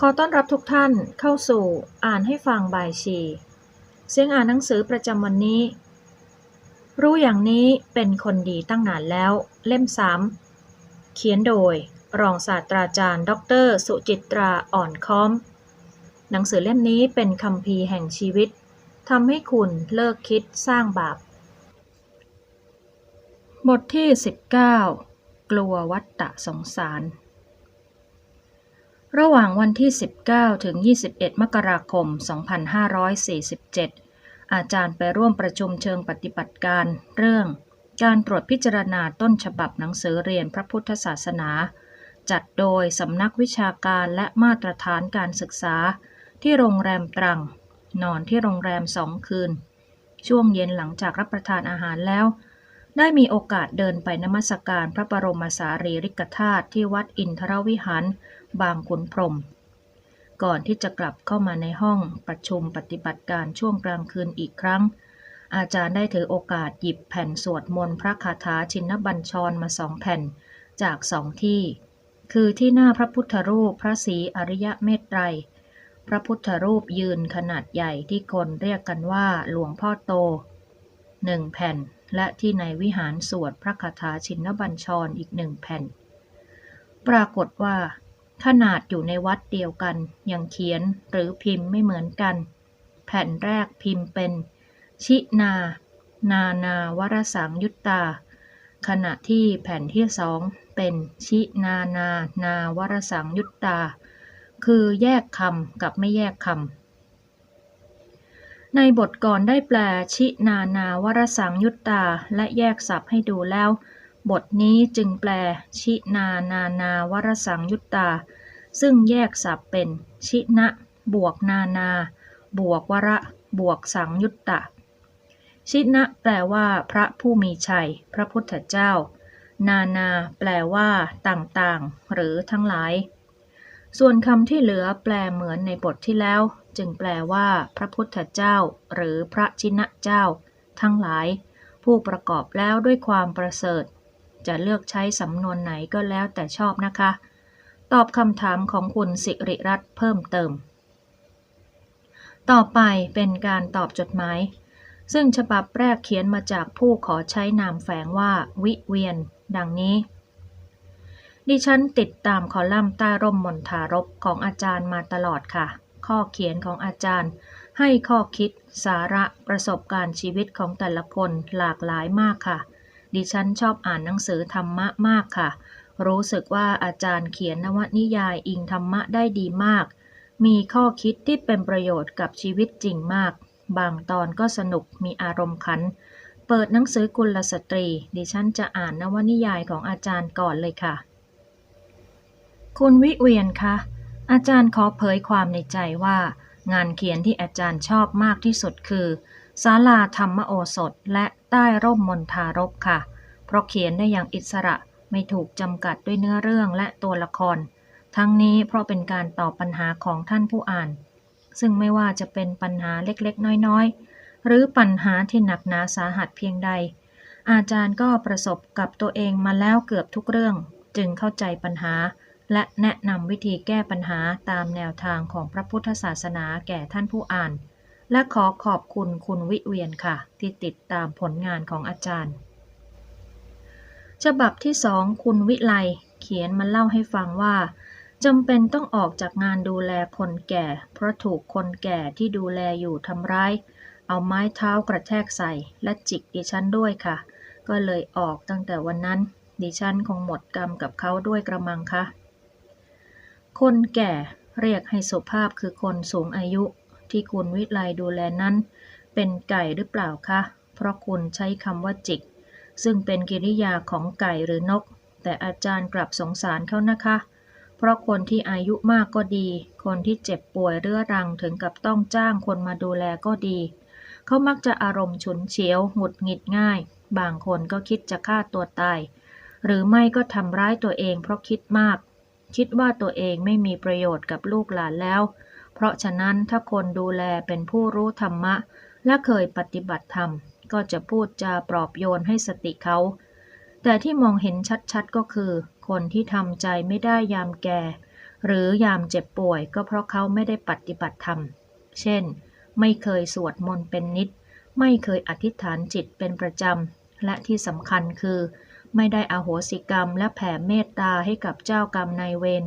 ขอต้อนรับทุกท่านเข้าสู่อ่านให้ฟังบายชี เสียงอ่านหนังสือประจำวันนี้ รู้อย่างนี้เป็นคนดีตั้งนานแล้ว เล่มสามเขียนโดย รองศาสตราจารย์ ดร สุจิตราอ่อนค้อม หนังสือเล่มนี้เป็นคำพีร์แห่งชีวิตทำให้คุณเลิกคิดสร้างบาป บทที่ 19 กลัววัฏฏะสงสาร ระหว่างวันที่ 19 ถึง 21 มกราคม 2547 อาจารย์ไปร่วมประชุมเชิงปฏิบัติการ เรื่อง การตรวจพิจารณาต้นฉบับหนังสือเรียนพระพุทธศาสนา จัดโดยสำนักวิชาการและมาตรฐานการศึกษา ที่โรงแรมตรัง นอนที่โรงแรมสองคืน ช่วงเย็นหลังจากรับประทานอาหารแล้ว ได้มีโอกาสเดินไปนมัสการพระบรมสารีริกธาตุที่วัดอินทรวิหาร บางขุนพรม ก่อนที่จะกลับเข้ามาในห้องประชุมปฏิบัติการช่วงกลางคืนอีกครั้ง อาจารย์ได้ถือโอกาสหยิบแผ่นสวดมนต์พระคาถาชินบัญชรมาสองแผ่นจากสองที่ คือที่หน้าพระพุทธรูปพระศรีอริยะเมตไตร พระพุทธรูปยืนขนาดใหญ่ที่คนเรียกกันว่าหลวงพ่อโตหนึ่งแผ่นและที่ในวิหารสวดพระคาถาชินบัญชรอีกหนึ่งแผ่น ปรากฏว่า ขนาดอยู่ในวัดเดียวกันยังเขียนหรือพิมพ์ไม่เหมือนกัน แผ่นแรกพิมพ์เป็น ชินา นานาวรสังยุตตา ขณะที่แผ่นที่สองเป็นชินานานาวรสังยุตตา คือแยกคำกับไม่แยกคำในบทก่อนได้แปลชินานาวรสังยุตตาและแยกศัพท์ให้ดูแล้ว บทนี้จึงแปล ชินานานาวรสังยุตตา ซึ่งแยกศัพท์เป็น ชินะ บวกนานา บวกวระ บวกสังยุตตะ ชินะแปลว่าพระผู้มีชัย พระพุทธเจ้า นานาแปลว่าต่างๆ หรือทั้งหลาย ส่วนคำที่เหลือแปลเหมือนในบทที่แล้ว จึงแปลว่า พระพุทธเจ้า หรือพระชินะเจ้า ทั้งหลาย ผู้ประกอบแล้วด้วยความประเสริฐ จะเลือกใช้สำนวนไหนก็แล้วแต่ชอบนะคะ ตอบคำถามของคุณสิริรัตน์เพิ่มเติม ต่อไปเป็นการตอบจดหมาย ซึ่งฉบับแรกเขียนมาจากผู้ขอใช้นามแฝงว่า วิเวียน ดังนี้ ดิฉันติดตามคอลัมน์ใต้ร่มมนทารบของอาจารย์มาตลอดค่ะ ข้อเขียนของอาจารย์ให้ข้อคิดสาระประสบการณ์ชีวิตของแต่ละคนหลากหลายมากค่ะ ดิฉันชอบอ่านหนังสือธรรมะมากค่ะ รู้สึกว่าอาจารย์เขียนนวนิยายอิงธรรมะได้ดีมาก มีข้อคิดที่เป็นประโยชน์กับชีวิตจริงมาก บางตอนก็สนุกมีอารมณ์ขัน เปิดหนังสือกุลสตรี ดิฉันจะอ่านนวนิยายของอาจารย์ก่อนเลยค่ะ คุณวิเวียนคะ อาจารย์ขอเผยความในใจว่า งานเขียนที่อาจารย์ชอบมากที่สุดคือ ศาลาธรรมโอสถและใต้ร่มมนทารบค่ะ เพราะเขียนได้อย่างอิสระไม่ถูกจำกัดด้วยเนื้อเรื่องและตัวละคร ทั้งนี้เพราะเป็นการตอบปัญหาของท่านผู้อ่าน ซึ่งไม่ว่าจะเป็นปัญหาเล็กๆ น้อยๆ หรือปัญหาที่หนักหนาสาหัสเพียงใด อาจารย์ก็ประสบกับตัวเองมาแล้วเกือบทุกเรื่อง จึงเข้าใจปัญหา และแนะนำวิธีแก้ปัญหาตามแนวทางของพระพุทธศาสนาแก่ท่านผู้อ่าน และขอขอบคุณคุณวิเวียนค่ะ ที่ติดตามผลงานของอาจารย์ ฉบับที่สองคุณวิไลเขียนมาเล่าให้ฟังว่าจำเป็นต้องออกจากงานดูแลคนแก่ เพราะถูกคนแก่ที่ดูแลอยู่ทำร้าย เอาไม้เท้ากระแทกใส่ และจิกดิฉันด้วยค่ะ ก็เลยออกตั้งแต่วันนั้น ดิฉันคงหมดกรรมกับเขาด้วยกระมังคะคนแก่เรียกให้สุภาพคือคนสูงอายุ ที่คุณวิไลดูแลนั้น เป็นไก่หรือเปล่าคะ เพราะคุณใช้คำว่าจิก ซึ่งเป็นกิริยาของไก่หรือนก แต่อาจารย์กลับสงสารเขานะคะ เพราะคนที่อายุมากก็ดี คนที่เจ็บป่วยเรื้อรังถึงกับต้องจ้างคนมาดูแลก็ดี เขามักจะอารมณ์ฉุนเฉียว หงุดหงิดง่าย บางคนก็คิดจะฆ่าตัวตาย หรือไม่ก็ทำร้ายตัวเองเพราะคิดมาก คิดว่าตัวเองไม่มีประโยชน์กับลูกหลานแล้ว เพราะฉะนั้นถ้าคนดูแลเป็นผู้รู้ธรรมะ และเคยปฏิบัติธรรม ก็จะพูดจาปลอบโยนให้สติเขา แต่ที่มองเห็นชัดๆก็คือ คนที่ทำใจไม่ได้ยามแก่ หรือยามเจ็บป่วยก็เพราะเขาไม่ได้ปฏิบัติธรรม เช่น ไม่เคยสวดมนต์เป็นนิด ไม่เคยอธิษฐานจิตเป็นประจำ และที่สำคัญคือ ไม่ได้อโหสิกรรมและแผ่เมตตาให้กับเจ้ากรรมนายเวร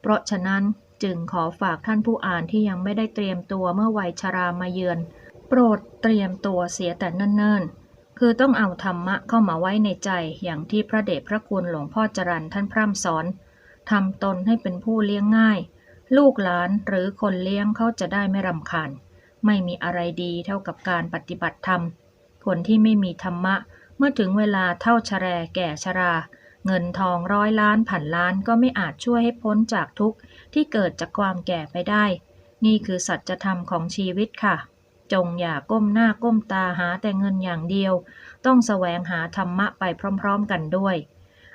เพราะฉะนั้น จึงขอฝากท่านผู้อ่านที่ยังไม่ได้เตรียมตัวเมื่อวัยชรามาเยือน โปรดเตรียมตัวเสียแต่เนิ่นๆ คือต้องเอาธรรมะเข้ามาไว้ในใจอย่างที่พระเดชพระคุณหลวงพ่อจรันท่านพร่ำสอนทำตนให้เป็นผู้เลี้ยงง่าย ลูกหลานหรือคนเลี้ยงเขาจะได้ไม่รำคาญ ไม่มีอะไรดีเท่ากับการปฏิบัติธรรม คนที่ไม่มีธรรมะ เมื่อถึงเวลาเท่าชแรแก่ชรา เงินทองร้อยล้านพันล้านก็ไม่อาจช่วยให้พ้นจากทุกข์ ที่เกิดจากความแก่ไปได้ นี่คือสัจธรรมของชีวิตค่ะ จงอย่าก้มหน้าก้มตาหาแต่เงินอย่างเดียว ต้องแสวงหาธรรมะไปพร้อม ๆ กันด้วย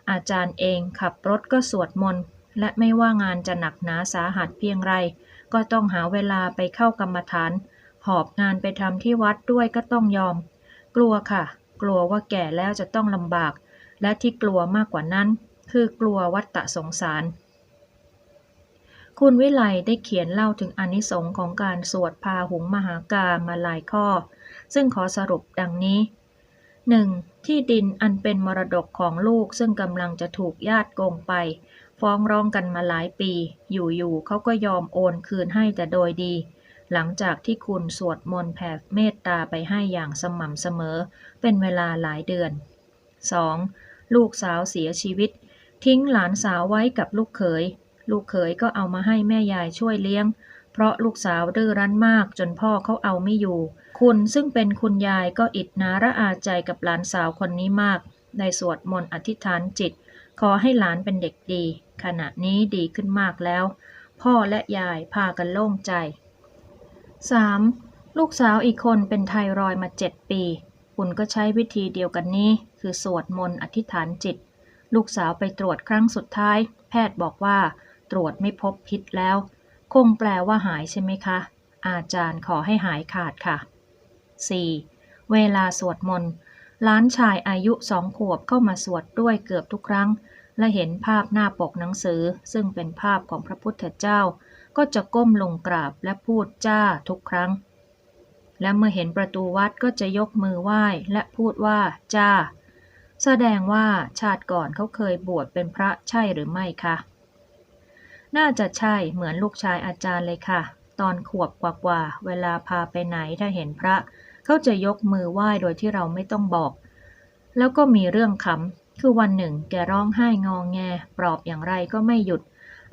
อาจารย์เองขับรถก็สวดมนต์และไม่ว่างานจะหนักหนาสาหัสเพียงไร ก็ต้องหาเวลาไปเข้ากรรมฐาน หอบงานไปทำที่วัดด้วยก็ต้องยอม กลัวค่ะ กลัวว่าแก่แล้วจะต้องลำบาก และที่กลัวมากกว่านั้น คือกลัววัฏฏะสงสาร คุณวิไลได้เขียนเล่าถึงอนิสงค์ของการสวดพาหุงมหากามาหลายข้อ ซึ่งขอสรุปดังนี้ 1. ที่ดินอันเป็นมรดกของลูกซึ่งกำลังจะถูกญาติโกงไป ฟ้องร้องกันมาหลายปี อยู่ๆเขาก็ยอมโอนคืนให้แต่โดยดี หลังจากที่คุณสวดมนต์แผ่เมตตาไปให้อย่างสม่ำเสมอ เป็นเวลาหลายเดือน 2. ลูกสาวเสียชีวิต ทิ้งหลานสาวไว้กับลูกเขย ลูกเขยก็เอามาให้แม่ยายช่วยเลี้ยง เพราะลูกสาวดื้อรั้นมากจนพ่อเขาเอาไม่อยู่ คุณซึ่งเป็นคุณยายก็อิดนาระอาใจกับหลานสาวคนนี้มาก ได้สวดมนต์อธิษฐานจิต ขอให้หลานเป็นเด็กดี ขณะนี้ดีขึ้นมากแล้ว พ่อและยายพากันโล่งใจ 3. ลูกสาวอีกคนเป็นไทรอยมาเจ็ดปี คุณก็ใช้วิธีเดียวกันนี้ คือสวดมนต์อธิษฐานจิต ลูกสาวไปตรวจครั้งสุดท้าย แพทย์บอกว่า ตรวจไม่พบพิษแล้ว คงแปลว่าหายใช่ไหมคะ อาจารย์ขอให้หายขาดค่ะ 4. เวลาสวดมนต์ล้านชายอายุสองขวบเข้ามาสวดด้วยเกือบทุกครั้ง และเห็นภาพหน้าปกหนังสือ ซึ่งเป็นภาพของพระพุทธเจ้า ก็จะก้มลงกราบและพูดจ้าทุกครั้ง และเมื่อเห็นประตูวัดก็จะยกมือไหว้และพูดว่าจ้า แสดงว่าชาติก่อนเขาเคยบวชเป็นพระใช่หรือไม่คะ น่าจะใช่เหมือนลูกชายอาจารย์เลยค่ะ ตอนขวบกว่าๆ เวลาพาไปไหนถ้าเห็นพระ เขาจะยกมือไหว้โดยที่เราไม่ต้องบอก แล้วก็มีเรื่องขำคือวันหนึ่งแกร้องไห้งองแง ปลอบอย่างไรก็ไม่หยุด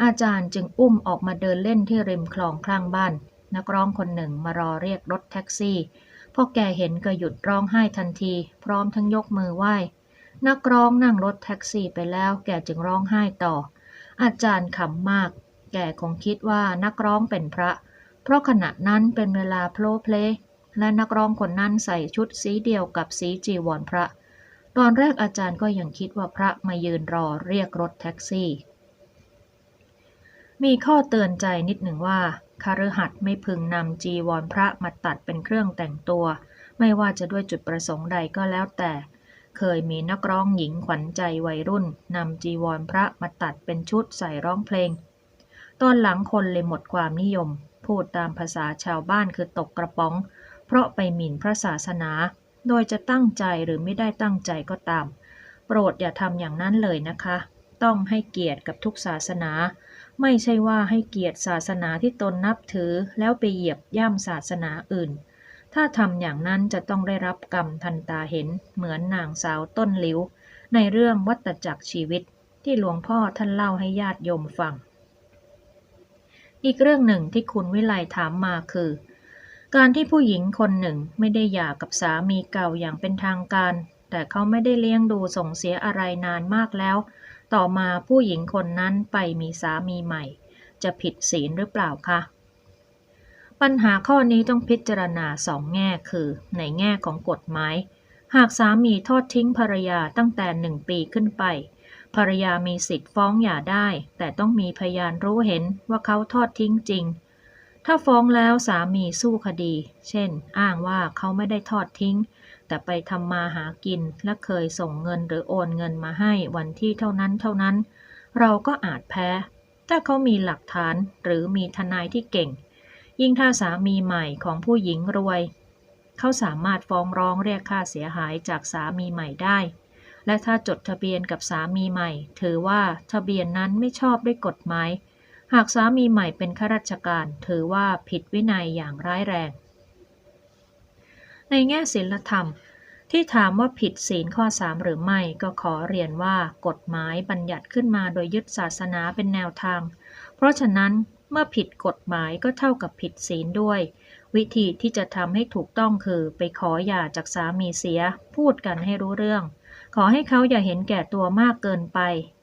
อาจารย์จึงอุ้มออกมาเดินเล่นที่ริมคลองข้างบ้าน นักร้องคนหนึ่งมารอเรียกรถแท็กซี่พอแกเห็นก็หยุดร้องไห้ทันที พร้อมทั้งยกมือไหว้ นักร้องนั่งรถแท็กซี่ไปแล้ว แกจึงร้องไห้ต่อ อาจารย์ขำมาก แกคงคิดว่านักร้องเป็นพระ เพราะขณะนั้นเป็นเวลาโพลเพลและนักร้องคนนั้นใส่ชุดสีเดียวกับสีจีวรพระ ตอนแรกอาจารย์ก็ยังคิดว่าพระมายืนรอเรียกรถแท็กซี่ มีข้อเตือนใจนิดหนึ่งว่าคารหัดไม่พึงนำจีวรพระมาตัดเป็นเครื่องแต่งตัว ไม่ว่าจะด้วยจุดประสงค์ใดก็แล้วแต่ เคยมีนักร้องหญิงขวัญใจวัยรุ่นนำจีวรพระมาตัดเป็นชุดใส่ร้องเพลง ตอนหลังคนเลยหมดความนิยม พูดตามภาษาชาวบ้านคือตกกระป๋อง เพราะไปหมิ่นพระศาสนา โดยจะตั้งใจหรือไม่ได้ตั้งใจก็ตาม โปรดอย่าทำอย่างนั้นเลยนะคะ ต้องให้เกียรติกับทุกศาสนา ไม่ใช่ว่าให้เกียรติศาสนาที่ตนนับถือแล้วไปเหยียบย่ำศาสนาอื่น ถ้าทำอย่างนั้นจะต้องได้รับกรรมทันตาเห็นเหมือนนางสาวต้นหลิว ในเรื่องวัตจักรชีวิตที่หลวงพ่อท่านเล่าให้ญาติโยมฟัง อีกเรื่องหนึ่งที่คุณวิไลถามมาคือ การที่ผู้หญิงคนหนึ่งไม่ได้หย่ากับสามีเก่าอย่างเป็นทางการ แต่เขาไม่ได้เลี้ยงดูส่งเสียอะไรนานมากแล้ว ต่อมาผู้หญิงคนนั้นไปมีสามีใหม่ จะผิดศีลหรือเปล่าคะ ปัญหาข้อนี้ต้องพิจารณาสองแง่คือ ในแง่ของกฎหมาย หากสามีทอดทิ้งภรรยาตั้งแต่หนึ่งปีขึ้นไป ภรรยามีสิทธิ์ฟ้องหย่าได้ แต่ต้องมีพยานรู้เห็นว่าเขาทอดทิ้งจริง ถ้าฟ้องแล้วสามีสู้คดี เช่น อ้างว่าเขาไม่ได้ทอดทิ้ง แต่ไปทำมาหากินและเคยส่งเงินหรือโอนเงินมาให้วันที่เท่านั้นเท่านั้น เราก็อาจแพ้ ถ้าเขามีหลักฐานหรือมีทนายที่เก่ง ยิ่งถ้าสามีใหม่ของผู้หญิงรวย เขาสามารถฟ้องร้องเรียกค่าเสียหายจากสามีใหม่ได้ และถ้าจดทะเบียนกับสามีใหม่ ถือว่าทะเบียนนั้นไม่ชอบด้วยกฎหมาย หากสามีใหม่เป็นข้าราชการ ถือว่าผิดวินัยอย่างร้ายแรง ในแง่ศีลธรรมที่ถามว่าผิดศีลข้อ 3 หรือไม่ก็ขอเรียนว่ากฎหมายบัญญัติขึ้นมาโดยยึดศาสนาเป็นแนวทาง เพราะฉะนั้น เมื่อผิดกฎหมายก็เท่ากับผิดศีลด้วย วิธีที่จะทำให้ถูกต้องคือ ไปขอหย่าจากสามีเสีย พูดกันให้รู้เรื่อง ขอให้เขาอย่าเห็นแก่ตัวมากเกินไป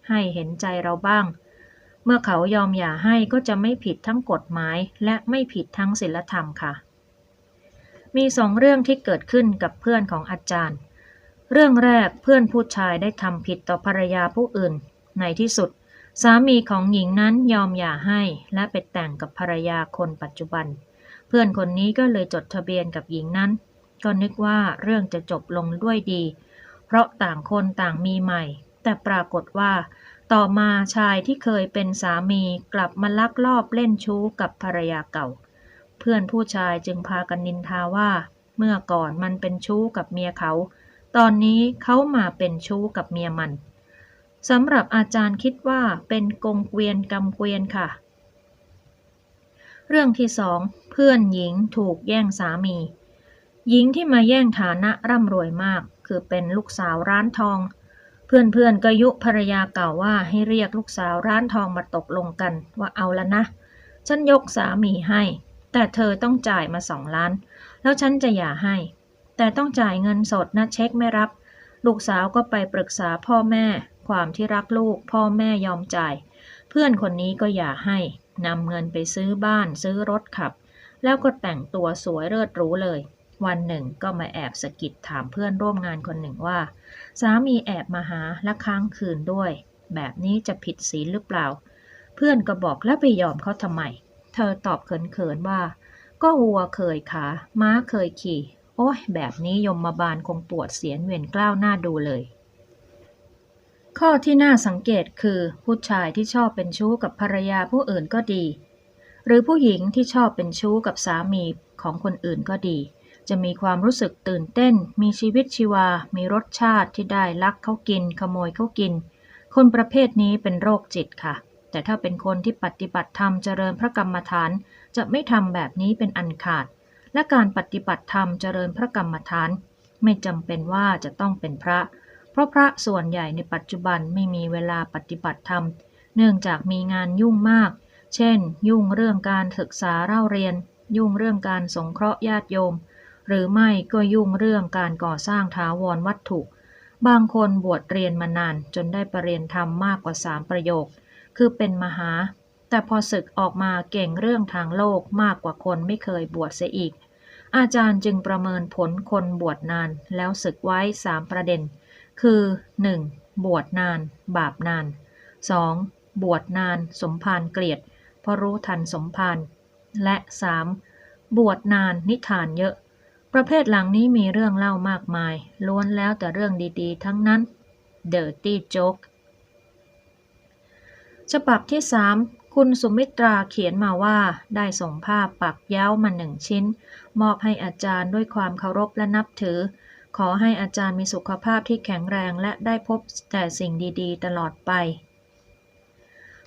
ให้เห็นใจเราบ้าง เมื่อเขายอมหย่าให้ก็จะไม่ผิดทั้งกฎหมาย และไม่ผิดทั้งศีลธรรมค่ะ มีสองเรื่องที่เกิดขึ้นกับเพื่อนของอาจารย์ เรื่องแรกเพื่อนผู้ชายได้ทำผิดต่อภรรยาผู้อื่น ในที่สุด สามีของหญิงนั้นยอมหย่าให้และไปแต่งกับภรรยาคนปัจจุบัน เพื่อนคนนี้ก็เลยจดทะเบียนกับหญิงนั้น ก็นึกว่าเรื่องจะจบลงด้วยดี เพราะต่างคนต่างมีใหม่ แต่ปรากฏว่า ต่อมาชายที่เคยเป็นสามีกลับมาลักลอบเล่นชู้กับภรรยาเก่า เพื่อนผู้ชายจึงพากันนินทาว่า เมื่อก่อนมันเป็นชู้กับเมียเขา ตอนนี้เขามาเป็นชู้กับเมียมัน สำหรับอาจารย์คิดว่าเป็นกงเกวียนกำเกวียนค่ะ เรื่องที่สองเพื่อนหญิงถูกแย่งสามี หญิงที่มาแย่งฐานะร่ำรวยมาก คือเป็นลูกสาวร้านทอง เพื่อนๆก็ยุภรรยาเก่าว่าให้เรียกลูกสาวร้านทองมาตกลงกัน ว่าเอาละนะ ฉันยกสามีให้ แต่เธอต้องจ่ายมาสองล้าน แล้วฉันจะหย่าให้ แต่ต้องจ่ายเงินสดนะเช็คไม่รับ ลูกสาวก็ไปปรึกษาพ่อแม่ ความที่รักลูก พ่อแม่ยอมจ่าย เพื่อนคนนี้ก็อย่าให้นำเงินไปซื้อบ้านซื้อรถขับ แล้วก็แต่งตัวสวยเลิศรู้เลย วันหนึ่งก็มาแอบสะกิดถามเพื่อนร่วมงานคนหนึ่งว่า สามีแอบมาหาและค้างคืนด้วย แบบนี้จะผิดศีลหรือเปล่า เพื่อนก็บอกแล้วไปยอมเขาทำไม เธอตอบเขินๆว่า ก็วัวเคยขาม้าเคยขี่ โอ้ยแบบนี้ยมมาบาลคงปวดเสียนเวียนกล้าวหน้าดูเลย ข้อที่น่าสังเกตคือ ผู้ชายที่ชอบเป็นชู้กับภรรยาผู้อื่นก็ดี หรือผู้หญิงที่ชอบเป็นชู้กับสามีของคนอื่นก็ดี จะมีความรู้สึกตื่นเต้น มีชีวิตชีวา มีรสชาติที่ได้ลักเขากิน ขโมยเขากิน คนประเภทนี้เป็นโรคจิตค่ะ แต่ถ้าเป็นคนที่ปฏิบัติธรรมเจริญพระกรรมฐาน จะไม่ทำแบบนี้เป็นอันขาด และการปฏิบัติธรรมเจริญพระกรรมฐาน ไม่จำเป็นว่าจะต้องเป็นพระ เพราะพระส่วนใหญ่ในปัจจุบันไม่มีเวลาปฏิบัติธรรม เนื่องจากมีงานยุ่งมาก เช่น ยุ่งเรื่องการศึกษาเล่าเรียน ยุ่งเรื่องการสงเคราะห์ญาติโยม หรือไม่ก็ยุ่งเรื่องการก่อสร้างถาวรวัตถุ บางคนบวชเรียนมานานจนได้ประเรียนธรรมมากกว่าสามประโยค คือเป็นมหา แต่พอศึกออกมาเก่งเรื่องทางโลกมากกว่าคนไม่เคยบวชเสียอีก อาจารย์จึงประเมินผลคนบวชนานแล้วศึกไว้สามประเด็น คือ 1. บวชนาน บาปนาน 2. บวชนาน สมภารเกลียด เพราะรู้ทันสมภาร และ 3. บวชนานนิทานเยอะ ประเภทหลังนี้มีเรื่องเล่ามากมาย ล้วนแล้วแต่เรื่องดีๆ ทั้งนั้น Dirty Joke ฉบับที่ 3 คุณสุมิตราเขียนมาว่า ได้ส่งภาพปักเย้ามาหนึ่งชิ้น มอบให้อาจารย์ด้วยความเคารพและนับถือ ขอให้อาจารย์มีสุขภาพที่แข็งแรงและได้พบแต่สิ่งดีๆ ตลอดไป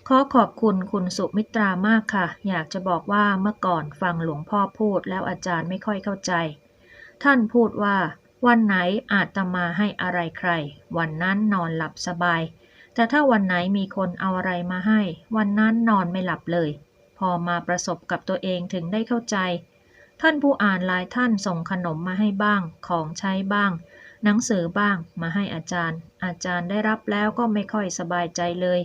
ขอขอบคุณคุณสุมิตรามากค่ะ อยากจะบอกว่าเมื่อก่อนฟังหลวงพ่อพูดแล้วอาจารย์ไม่ค่อยเข้าใจ ท่านพูดว่าวันไหนอาจตมาให้อะไรใคร วันนั้นนอนหลับสบาย แต่ถ้าวันไหนมีคนเอาอะไรมาให้ วันนั้นนอนไม่หลับเลย พอมาประสบกับตัวเองถึงได้เข้าใจ ท่านผู้อ่านหลายท่านส่งขนมมาให้บ้าง ของใช้บ้าง หนังสือบ้างมาให้อาจารย์ อาจารย์ได้รับแล้วก็ไม่ค่อยสบายใจเลย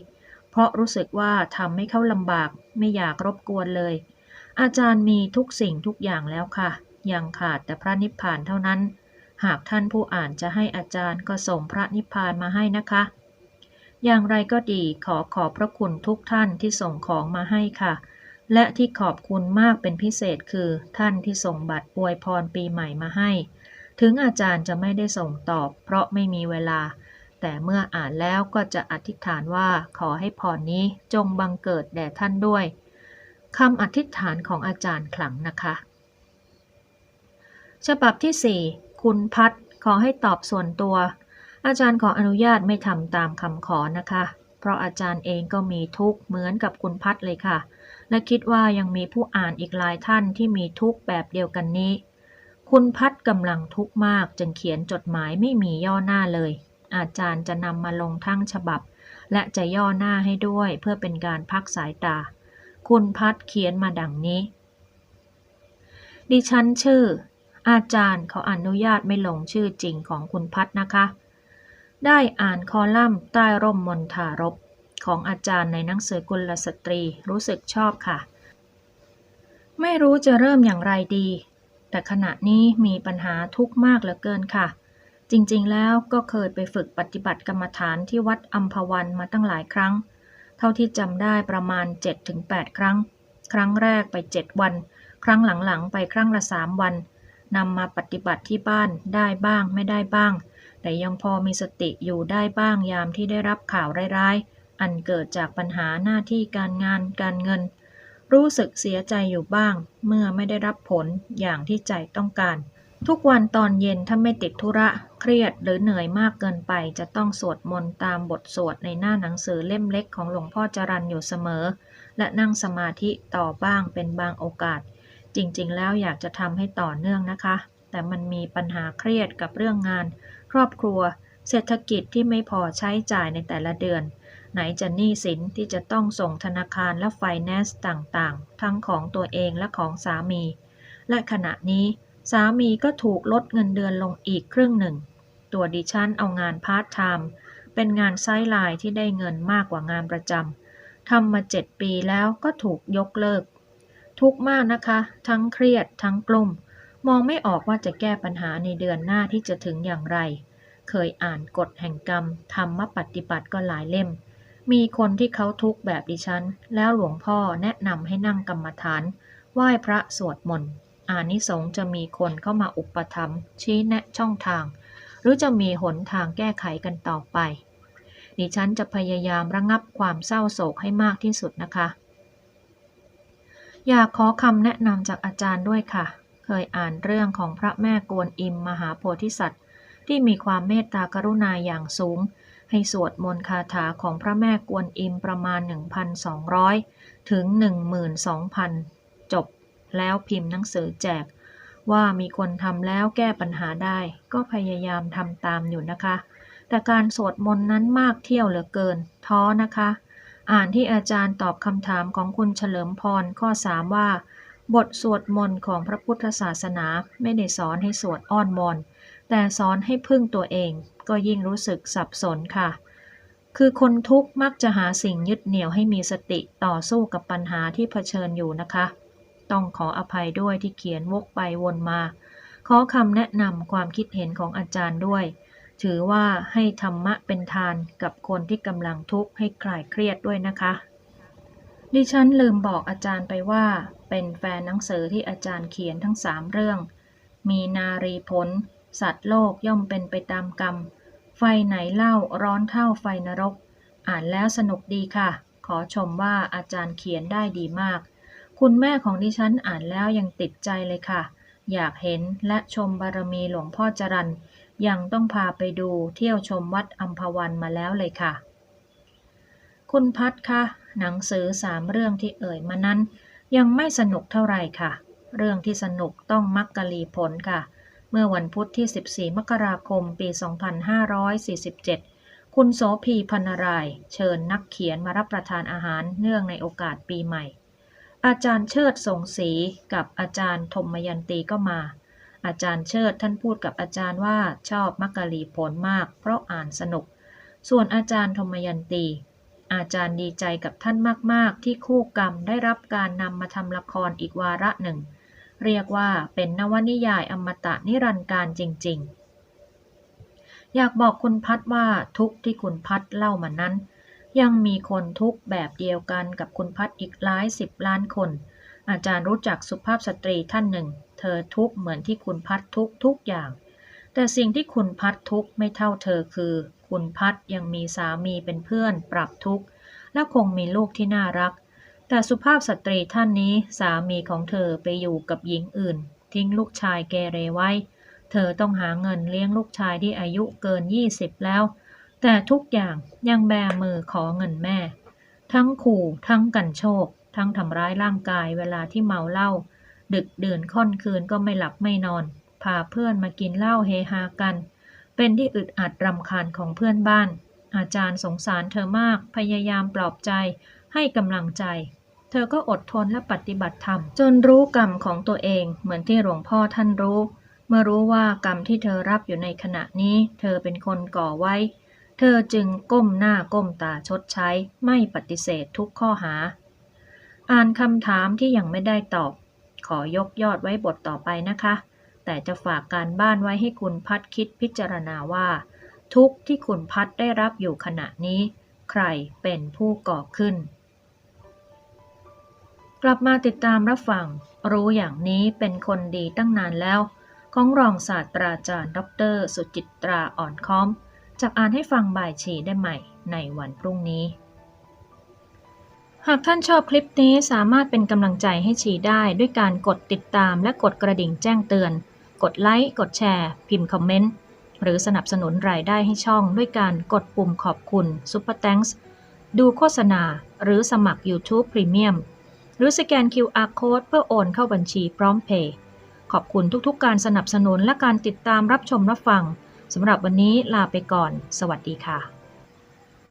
เพราะรู้สึกว่าทำให้เขาลำบากไม่อยากรบกวนเลย อาจารย์มีทุกสิ่งทุกอย่างแล้วค่ะ ยังขาดแต่พระนิพพานเท่านั้น หากท่านผู้อ่านจะให้อาจารย์ก็ส่งพระนิพพานมาให้นะคะ อย่างไรก็ดีขอขอบพระคุณทุกท่านที่ส่งของมาให้ค่ะ และที่ขอบคุณมากเป็นพิเศษคือท่านที่ส่งบัตรอวยพรปีใหม่มาให้ ถึงอาจารย์จะไม่ได้ส่งตอบ เพราะไม่มีเวลา แต่เมื่ออ่านแล้วก็จะอธิษฐานว่าขอให้พรนี้จงบังเกิดแด่ท่านด้วยคำอธิษฐานของอาจารย์ขลังนะคะ ฉบับที่ 4 คุณพัดขอให้ตอบส่วนตัว อาจารย์ขออนุญาตไม่ทำตามคำขอนะคะ เพราะอาจารย์เองก็มีทุกข์เหมือนกับคุณพัดเลยค่ะ และคิดว่ายังมีผู้อ่านอีกหลายท่านที่มีทุกข์แบบเดียวกันนี้ คุณพัดกำลังทุกข์มากจึงเขียนจดหมายไม่มีย่อหน้าเลย อาจารย์จะนำมาลงทั้งฉบับ และจะย่อหน้าให้ด้วยเพื่อเป็นการพักสายตา คุณพัดเขียนมาดังนี้ ดิฉันชื่อ อาจารย์เขาอนุญาตไม่ลงชื่อจริงของคุณพัดนะคะ ได้อ่านคอลัมน์ใต้ร่มมนทารบ ของอาจารย์ในหนังสือกุลสตรีรู้สึกชอบค่ะ ไม่รู้จะเริ่มอย่างไรดี แต่ขณะนี้มีปัญหาทุกข์มากเหลือเกินค่ะ จริงๆแล้วก็เคยไปฝึกปฏิบัติกรรมฐานที่วัดอัมพวันมาตั้งหลายครั้ง เท่าที่จำได้ประมาณ 7-8 ครั้ง ครั้งแรกไป 7 วัน ครั้งหลังๆ ไปครั้งละ 3 วันนำมาปฏิบัติที่บ้านได้บ้างไม่ได้บ้าง แต่ยังพอมีสติอยู่ได้บ้างยามที่ได้รับข่าวร้ายๆ อันเกิดจากปัญหาหน้าที่การงานการเงิน รู้สึกเสียใจอยู่บ้าง เมื่อไม่ได้รับผลอย่างที่ใจต้องการ ทุกวันตอนเย็นถ้าไม่ติดธุระ เครียดหรือเหนื่อยมากเกินไป จะต้องสวดมนต์ตามบทสวดในหน้าหนังสือเล่มเล็กของหลวงพ่อจรันอยู่เสมอ และนั่งสมาธิต่อบ้างเป็นบางโอกาส จริงๆ แล้วอยากจะทำให้ต่อเนื่องนะคะ แต่มันมีปัญหาเครียดกับเรื่องงาน ครอบครัวเศรษฐกิจที่ไม่พอใช้จ่ายในแต่ละเดือน ไหนจะหนี้สินที่จะต้องส่งธนาคารและไฟแนนซ์ต่างๆ ทั้งของตัวเองและของสามี และขณะนี้สามีก็ถูกลดเงินเดือนลงอีกครึ่งหนึ่ง ตัวดิฉันเอางานพาร์ทไทม์เป็นงานไซไลน์ที่ได้เงินมากกว่างานประจำทำมาเจ็ดปีแล้วก็ถูกยกเลิก ทุกข์มากนะคะ ทั้งเครียดทั้งกลุ่ม มองไม่ออกว่าจะแก้ปัญหาในเดือนหน้าที่จะถึงอย่างไร เคยอ่านกฎแห่งกรรมธรรมปฏิบัติก็หลายเล่ม มีคนที่เขาทุกข์แบบดิฉัน แล้วหลวงพ่อแนะนำให้นั่งกรรมฐาน ไหว้พระสวดมนต์อานิสงส์จะมีคนเข้ามาอุปถัมภ์ชี้แนะช่องทาง หรือจะมีหนทางแก้ไขกันต่อไป ดิฉันจะพยายามระงับความเศร้าโศกให้มากที่สุดนะคะ อยากขอคำแนะนำจากอาจารย์ด้วยค่ะ เคยอ่านเรื่องของพระแม่กวนอิมมหาโพธิสัตว์ ที่มีความเมตตากรุณาอย่างสูง ให้สวดมนต์คาถาของพระแม่กวนอิมประมาณ 1,200 ถึง 12,000 จบ แล้วพิมพ์หนังสือแจก ว่ามีคนทำแล้วแก้ปัญหาได้ ก็พยายามทำตามอยู่นะคะ แต่การสวดมนต์นั้นมากเที่ยวเหลือเกิน ท้อนะคะ อ่านที่อาจารย์ตอบคำถามของคุณเฉลิมพรข้อ 3 ว่า บทสวดมนต์ของพระพุทธศาสนาไม่ได้สอนให้สวดอ้อนวอนแต่สอนให้พึ่งตัวเอง ก็ยิ่งรู้สึกสับสนค่ะ คือคนทุกข์มักจะหาสิ่งยึดเหนี่ยวให้มีสติต่อสู้กับปัญหาที่เผชิญอยู่นะคะ ต้องขออภัยด้วยที่เขียนวกไปวนมา ขอคำแนะนำความคิดเห็นของอาจารย์ด้วย ถือว่าให้ธรรมะเป็นทานกับคนที่กำลังทุกข์ให้คลายเครียดด้วยนะคะดิฉันลืมบอกอาจารย์ไปว่า เป็นแฟนหนังสือที่อาจารย์เขียนทั้งสามเรื่อง มีนารีผล สัตว์โลกย่อมเป็นไปตามกรรม ไฟไหนเล่าร้อนเท่าไฟนรก อ่านแล้วสนุกดีค่ะ ขอชมว่าอาจารย์เขียนได้ดีมาก คุณแม่ของดิฉันอ่านแล้วยังติดใจเลยค่ะ อยากเห็นและชมบารมีหลวงพ่อจรันยังต้องพาไปดูเที่ยวชมวัดอัมพวันมาแล้วเลยค่ะ คุณพัดคะหนังสือสามเรื่องที่เอ่ยมานั้น ยังไม่สนุกเท่าไหร่ค่ะ เรื่องที่สนุกต้องมักกะลีผลค่ะ เมื่อวันพุธที่ 14 มกราคม ปี 2547 คุณโสพีพันราย เชิญนักเขียนมารับประทานอาหารเนื่องในโอกาสปีใหม่ อาจารย์เชิดทรงศรีกับอาจารย์ธมยันตีก็มา อาจารย์เชิดท่านพูดกับอาจารย์ว่าชอบมักกะลีผลมาก เพราะอ่านสนุก ส่วนอาจารย์ธมยันตี อาจารย์ดีใจกับท่านมาก ๆ ที่คู่กรรมได้รับการนำมาทำละครอีกวาระหนึ่ง เรียกว่าเป็นนวนิยายอมตะนิรันดร์การจริง ๆ อยากบอกคุณพัดว่าทุกที่คุณพัดเล่ามานั้น ยังมีคนทุกแบบเดียวกันกับคุณพัดอีกหลายสิบล้านคน อาจารย์รู้จักสุภาพสตรีท่านหนึ่ง เธอทุกเหมือนที่คุณพัดทุกทุกอย่าง แต่สิ่งที่คุณพัดทุกไม่เท่าเธอคือ คุณพัดยังมีสามีเป็นเพื่อนปรับทุกและคงมีลูกที่น่ารัก แต่สุภาพสตรีท่านนี้สามีของเธอไปอยู่กับหญิงอื่น ทิ้งลูกชายเกเรไว้ เธอต้องหาเงินเลี้ยงลูกชายที่อายุเกิน 20 แล้ว แต่ทุกอย่างยังแบมือขอเงินแม่ ทั้งขู่ทั้งกันโชค ทั้งทำร้ายร่างกายเวลาที่เมาเหล้าดึกดื่นค่อนคืนก็ไม่หลับไม่นอน พาเพื่อนมากินเหล้าเฮฮากัน เป็นที่อึดอัดรำคาญของเพื่อนบ้าน อาจารย์สงสารเธอมากพยายามปลอบใจให้กำลังใจ เธอก็อดทนและปฏิบัติธรรม จนรู้กรรมของตัวเอง เหมือนที่หลวงพ่อท่านรู้ เมื่อรู้ว่ากรรมที่เธอรับอยู่ในขณะนี้ เธอเป็นคนก่อไว้ เธอจึงก้มหน้าก้มตาชดใช้ ไม่ปฏิเสธทุกข้อหา อ่านคำถามที่ยังไม่ได้ตอบ ขอยกยอดไว้บทต่อไปนะคะ แต่จะฝากการบ้านไว้ให้คุณพัดคิดพิจารณาว่า ทุกข์ที่คุณพัดได้รับอยู่ขณะนี้ ใครเป็นผู้ก่อขึ้น กลับมาติดตามรับฟัง รู้อย่างนี้เป็นคนดีตั้งนานแล้ว ของรองศาสตราจารย์ ดร สุจิตราอ่อนค้อมจากอ่านให้ฟังบ่ายฉีได้ใหม่ในวันพรุ่งนี้ หากท่านชอบคลิปนี้สามารถเป็นกำลังใจให้ชีได้ด้วยการกดติดตามและกดกระดิ่งแจ้งเตือน กดไลค์ กดแชร์ พิมพ์คอมเมนต์ หรือสนับสนุนรายได้ให้ช่อง ด้วยการกดปุ่มขอบคุณ Super Thanks ดูโฆษณา หรือสมัคร YouTube Premium หรือสแกน QR Code เพื่อโอนเข้าบัญชีพร้อมเพย์ขอบคุณทุกๆ การสนับสนุนและการติดตามรับชมรับฟัง สำหรับวันนี้ลาไปก่อน สวัสดีค่ะ